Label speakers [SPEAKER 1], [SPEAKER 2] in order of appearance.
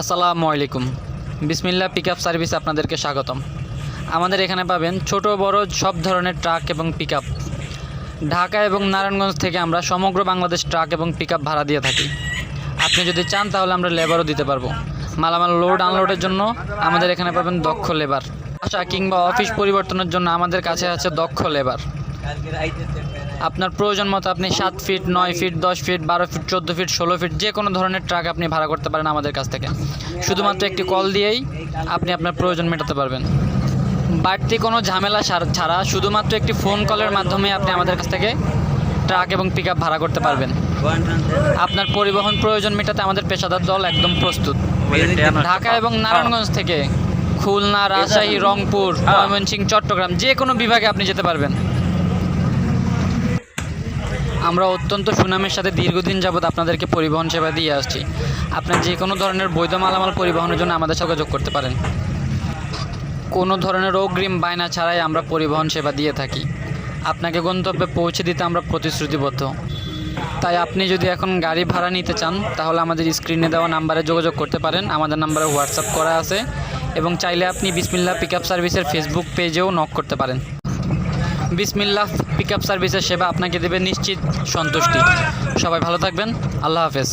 [SPEAKER 1] আসসালামু আলাইকুম। বিসমিল্লা pick service আপনাদেরকে স্বাগতম। আমাদের এখানে পাবেন ছোট, বড় সব ধরনের ট্রাক এবং পিক ঢাকা এবং নারায়ণগঞ্জ থেকে আমরা সমগ্র বাংলাদেশ ট্রাক এবং পিক ভাড়া দিয়ে থাকি। আপনি যদি চান তাহলে আমরা লেবারও দিতে পারব। মালামাল লোড আনলোডের জন্য আমাদের এখানে পাবেন দক্ষ লেবার বাসা কিংবা অফিস পরিবর্তনের জন্য আমাদের কাছে আছে দক্ষ লেবার আপনার প্রয়োজন মতো আপনি সাত ফিট নয় ফিট দশ ফিট বারো ফিট চোদ্দ ফিট ষোলো ফিট যে কোনো ধরনের ট্রাক আপনি ভাড়া করতে পারেন আমাদের কাছ থেকে। শুধুমাত্র একটি কল দিয়েই আপনি আপনার প্রয়োজন মেটাতে পারবেন। বাড়তি কোনো ঝামেলা ছাড়া শুধুমাত্র একটি ফোন কলের মাধ্যমে আপনি আমাদের কাছ থেকে ট্রাক এবং পিক আপ ভাড়া করতে পারবেন। আপনার পরিবহন প্রয়োজন মেটাতে আমাদের পেশাদার দল একদম প্রস্তুত। ঢাকা এবং নারায়ণগঞ্জ থেকে খুলনা রাজশাহী রংপুর ময়মনসিংহ চট্টগ্রাম যে কোনো বিভাগে আপনি যেতে পারবেন। আমরা অত্যন্ত সুনামের সাথে দীর্ঘদিন যাবৎ আপনাদেরকে পরিবহন সেবা দিয়ে আসছি। আপনার যে কোনো ধরনের বৈধ মালামাল পরিবহনের জন্য আমাদের সাথে যোগাযোগ করতে পারেন। কোনো ধরনের অগ্রিম বায়না ছাড়াই আমরা পরিবহন সেবা দিয়ে থাকি। আপনাকে গন্তব্যে পৌঁছে দিতে আমরা প্রতিশ্রুতিবদ্ধ। তাই আপনি যদি এখন গাড়ি ভাড়া নিতে চান, তাহলে আমাদের স্ক্রিনে দেওয়া নাম্বারে যোগাযোগ করতে পারেন। আমাদের নাম্বারে হোয়াটসঅ্যাপ করা আছে এবং চাইলে আপনি বিসমিল্লা পিক আপ সার্ভিসের ফেসবুক পেজেও নক করতে পারেন। বিসমিল্লা পিক আপ সার্ভিসের সেবা আপনাকে দেবে নিশ্চিত সন্তুষ্টি। সবাই ভালো থাকবেন। আল্লাহ হাফেজ।